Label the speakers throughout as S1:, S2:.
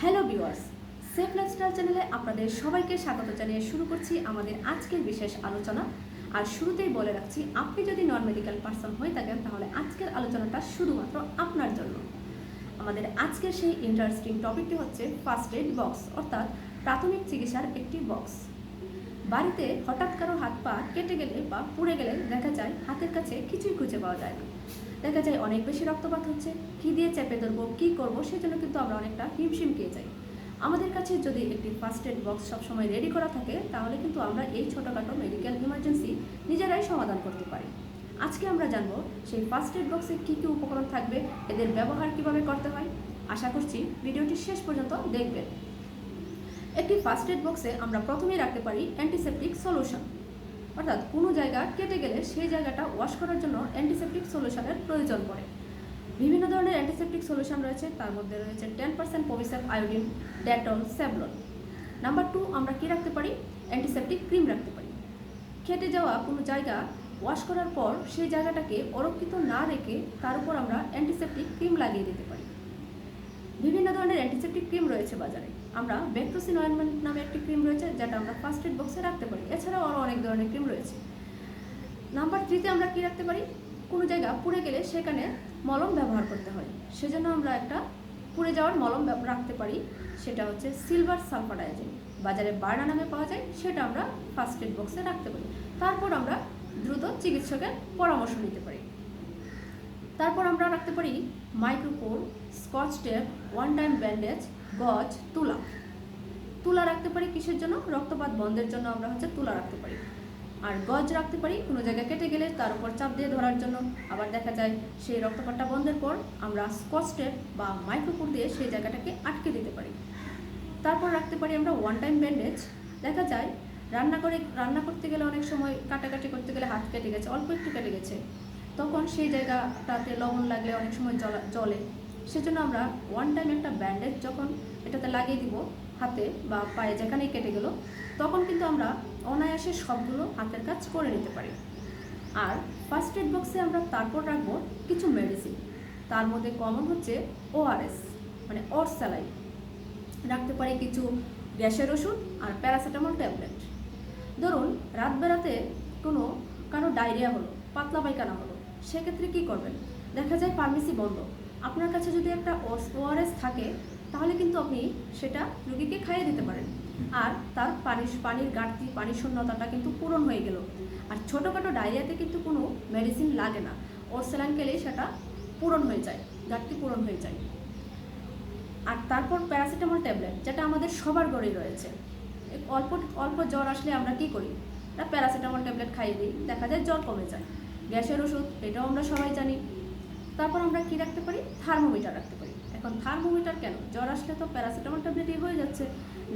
S1: Hello viewers safe lifestyle চ্যানেলে আপনাদের সবাইকে স্বাগত জানিয়ে শুরু করছি আমাদের আজকের বিশেষ আলোচনা। আর শুরুতেই বলে রাখছি, আপনি যদি নন মেডিকেল পার্সন হয়ে থাকেন, তাহলে আজকের আলোচনাটা শুধুমাত্র আপনার জন্য। আমাদের আজকের সেই ইন্টারেস্টিং টপিকটি হচ্ছে ফার্স্ট এড বক্স অর্থাৎ প্রাথমিক চিকিৎসার একটি বক্স বাড়িতে হঠাৎ কারও হাত পা কেটে গেলে বা পুড়ে গেলে দেখা যায় হাতের কাছে কিছুই খুঁজে পাওয়া যায় না। দেখা যায় অনেক বেশি রক্তপাত হচ্ছে। কী দিয়ে চেপে ধরবো, কী করব, সেজন্য কিন্তু আমরা অনেকটা হিমশিম আমাদের কাছে যদি একটি ফার্স্ট এড বক্স সবসময় রেডি করা থাকে, তাহলে কিন্তু আমরা এই ছোটোখাটো মেডিকেল ইমার্জেন্সি নিজেরাই সমাধান করতে পারি। আজকে আমরা জানব সেই ফার্স্ট এড বক্সে কী কী উপকরণ থাকবে, এদের ব্যবহার কীভাবে করতে হয়। আশা করছি ভিডিওটি শেষ পর্যন্ত দেখবেন। একটি ফার্স্ট এড বক্সে আমরা প্রথমেই রাখতে পারি অ্যান্টিসেপটিক সলিউশন অর্থাৎ কোনো জায়গা কেটে গেলে সেই জায়গাটা ওয়াশ করার জন্য অ্যান্টিসেপটিক সলিউশনের প্রয়োজন পড়ে। বিভিন্ন ধরনের অ্যান্টিসেপটিক সলিউশন রয়েছে, তার মধ্যে রয়েছে ten percent পবিসেপ iodine Dettol Savlon number two আমরা কী রাখতে পারি? অ্যান্টিসেপটিক ক্রিম রাখতে পারি। কেটে যাওয়া কোনো জায়গা ওয়াশ করার পর সেই জায়গাটাকে অরক্ষিত না রেখে তার উপর আমরা অ্যান্টিসেপটিক ক্রিম লাগিয়ে দিতে পারি। বিভিন্ন ধরনের অ্যান্টিসেপটিক ক্রিম রয়েছে বাজারে। আমরা বেক্টোসিন অয়েনমেন্ট নামে একটি ক্রিম রয়েছে, যেটা আমরা ফার্স্ট এড বক্সে রাখতে পারি। এছাড়াও আরও অনেক ধরনের ক্রিম রয়েছে। নাম্বার থ্রিতে আমরা কী রাখতে পারি? কোনো জায়গা পুড়ে গেলে সেখানে মলম ব্যবহার করতে হয়। সেজন্য আমরা একটা পুড়ে যাওয়ার মলম রাখতে পারি। সেটা হচ্ছে সিলভার সালফাডাইজিন বাজারে বার্না নামে পাওয়া যায়, সেটা আমরা ফার্স্ট এড বক্সে রাখতে পারি। তারপর আমরা দ্রুত চিকিৎসকের পরামর্শ নিতে পারি। তারপর আমরা রাখতে পারি micropore scotch tape one time bandage gauze, তুলা। তুলা রাখতে পারি কিসের জন্য? রক্তপাত বন্ধের জন্য আমরা হচ্ছে তুলা রাখতে পারি। আর গজ রাখতে পারি, কোনো জায়গায় কেটে গেলে তার উপর চাপ দিয়ে ধরার জন্য। আবার দেখা যায়, সেই রক্তপাতটা বন্ধের পর আমরা স্কচ বা মাইক্রোপোর দিয়ে সেই জায়গাটাকে আটকে দিতে পারি। তারপর রাখতে পারি আমরা ওয়ান টাইম ব্যান্ডেজ দেখা যায়, রান্না করে, রান্না করতে গেলে অনেক সময় কাটাকাটি করতে গেলে হাত কেটে গেছে, অল্প একটু কেটে গেছে। তখন সেই জায়গাটাতে লবণ লাগলে অনেক সময় জলে সেজন্য আমরা ওয়ান টাইম একটা ব্যান্ডেজ যখন এটাতে লাগিয়ে দিব, হাতে বা পায়ে যেখানেই কেটে গেল, তখন কিন্তু আমরা অনায়াসে সবগুলো হাতের কাজ করে নিতে পারি। আর ফার্স্ট এড বক্সে আমরা তারপর রাখব কিছু মেডিসিন তার মধ্যে কমন হচ্ছে ওআরএস মানে অর স্যালাইন রাখতে পারি কিছু গ্যাসের ওষুধ আর প্যারাসিটামল ট্যাবলেট ধরুন, রাত বেড়াতে কোনো, কারও ডায়রিয়া হলো, পাতলা পায়খানা হলো, সেক্ষেত্রে কী করবেন? দেখা যায় ফার্মেসি বন্ধ। আপনার কাছে যদি একটা ওআরএস থাকে তাহলে কিন্তু আপনি সেটা রুগীকে খাইয়ে দিতে পারেন। আর তার পানি পানির ঘাটতি পানির শূন্যতাটা কিন্তু পূরণ হয়ে গেল। আর ছোটোখাটো ডায়রিয়াতে কিন্তু কোনো মেডিসিন লাগে না। ওর স্যালাইন খেলেই সেটা পূরণ হয়ে যায়, ঘাটতি পূরণ হয়ে যায়। আর তারপর প্যারাসিটামল ট্যাবলেট, যেটা আমাদের সবার ঘরেই রয়েছে। অল্প অল্প জ্বর আসলে আমরা কি করি? একটা প্যারাসিটামল ট্যাবলেট খাইয়ে দিই, দেখা যায় জ্বর কমে যায়। গ্যাসের ওষুধ, এটাও আমরা সবাই জানি। তারপর আমরা কি রাখতে পারি? থার্মোমিটার রাখতে পারি। এখন থার্মোমিটার কেন? জ্বর আসলে তো প্যারাসিটামল ট্যাবলেটই হয়ে যাচ্ছে।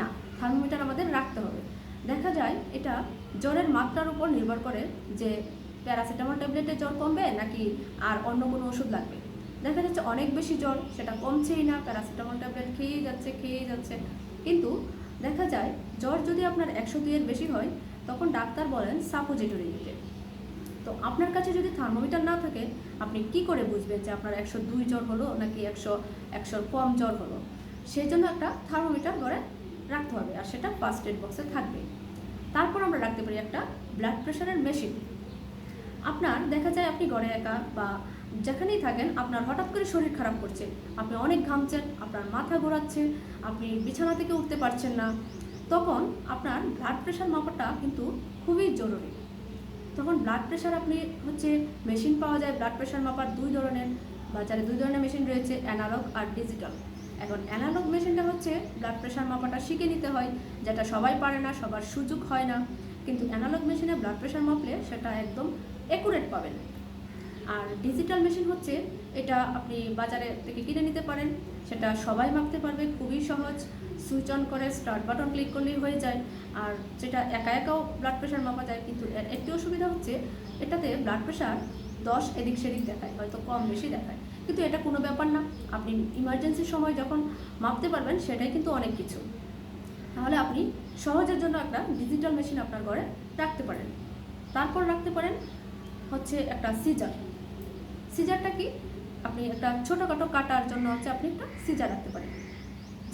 S1: না থার্মোমিটার আমাদের রাখতে হবে। দেখা যায় এটা জ্বরের মাত্রার উপর নির্ভর করে যে প্যারাসিটামল ট্যাবলেটে জ্বর কমবে নাকি আর অন্য কোনো ওষুধ লাগবে। দেখা যাচ্ছে অনেক বেশি জ্বর, সেটা কমছেই না প্যারাসিটামল ট্যাবলেট খেয়েই যাচ্ছে খেয়েই যাচ্ছে। কিন্তু দেখা যায় জ্বর যদি আপনার একশো দুইয়ের বেশি হয়, তখন ডাক্তার বলেন সাপোজিটরি নিতে তো আপনার কাছে যদি থার্মোমিটার না থাকে, আপনি কি করে বুঝবেন যে আপনার একশো দুই জ্বর হলো নাকি একশো একশোর কম জ্বর হলো? সেই জন্য একটা থার্মোমিটার ঘরে রাখতে হবে আর সেটা ফার্স্ট এড বক্সে থাকবে। তারপর আমরা রাখতে পারি একটা ব্লাড প্রেশারের মেশিন আপনার দেখা যায় আপনি ঘরে একা বা যেখানেই থাকেন, আপনার হঠাৎ করে শরীর খারাপ করছে, আপনি অনেক ঘামছেন, আপনার মাথা ঘোরাচ্ছে, আপনি বিছানা থেকে উঠতে পারছেন না, তখন আপনার ব্লাড প্রেশার মাপাটা কিন্তু খুবই জরুরি। তখন ব্লাড প্রেশার আপনি হচ্ছে মেশিন পাওয়া যায় ব্লাড প্রেশার মাপার দুই ধরনের বাজারে দুই ধরনের মেশিন রয়েছে অ্যানালগ আর ডিজিটাল এখন অ্যানালগ মেশিনটা হচ্ছে ব্লাড প্রেশার মাপাটা শিখে নিতে হয়, যেটা সবাই পারে না, সবার সুযোগ হয় না। কিন্তু অ্যানালগ মেশিনে ব্লাড প্রেশার মাপলে সেটা একদম অ্যাকুরেট পাবেন। আর ডিজিটাল মেশিন হচ্ছে এটা আপনি বাজারে থেকে কিনে নিতে পারেন। সেটা সবাই মাপতে পারবে, খুবই সহজ। সুইচ অন করে স্টার্ট বাটন ক্লিক করলেই হয়ে যায়। আর যেটা একা একাও ব্লাড প্রেশার মাপা যায়, কিন্তু এর একটি অসুবিধা হচ্ছে, এটাতে ব্লাড প্রেশার দশ এদিক সেদিক দেখায়, হয়তো কম বেশি দেখায়। কিন্তু এটা কোনো ব্যাপার না। আপনি ইমার্জেন্সির সময় যখন মাপতে পারবেন, সেটাই কিন্তু অনেক কিছু। তাহলে আপনি সহজের জন্য একটা ডিজিটাল মেশিন আপনার ঘরে রাখতে পারেন। তারপর রাখতে পারেন হচ্ছে একটা সিজার সিজারটা কি? আপনি একটা ছোটোখাটো কাটার জন্য হচ্ছে আপনি একটা সিজার রাখতে পারেন।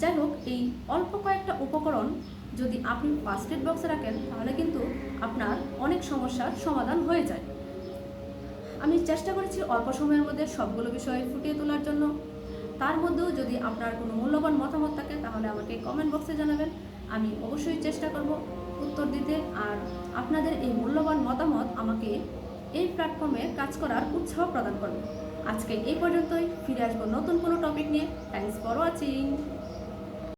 S1: যাই হোক, এই অল্প কয়েকটা উপকরণ যদি আপনি ফার্স্ট এড বক্সে রাখেন, তাহলে কিন্তু আপনার অনেক সমস্যার সমাধান হয়ে যায়। আমি চেষ্টা করেছি অল্প সময়ের মধ্যে সবগুলো বিষয় ফুটিয়ে তোলার জন্য। তার মধ্যেও যদি আপনার কোনো মূল্যবান মতামত থাকে, তাহলে আমাকে কমেন্ট বক্সে জানাবেন। আমি অবশ্যই চেষ্টা করব উত্তর দিতে, আর আপনাদের এই মূল্যবান মতামত আমাকে এই প্ল্যাটফর্মে কাজ করার উৎসাহ প্রদান করবে। আজকে এই পর্যন্তই। ফিরে আসব নতুন কোনো টপিক নিয়ে। Thanks for watching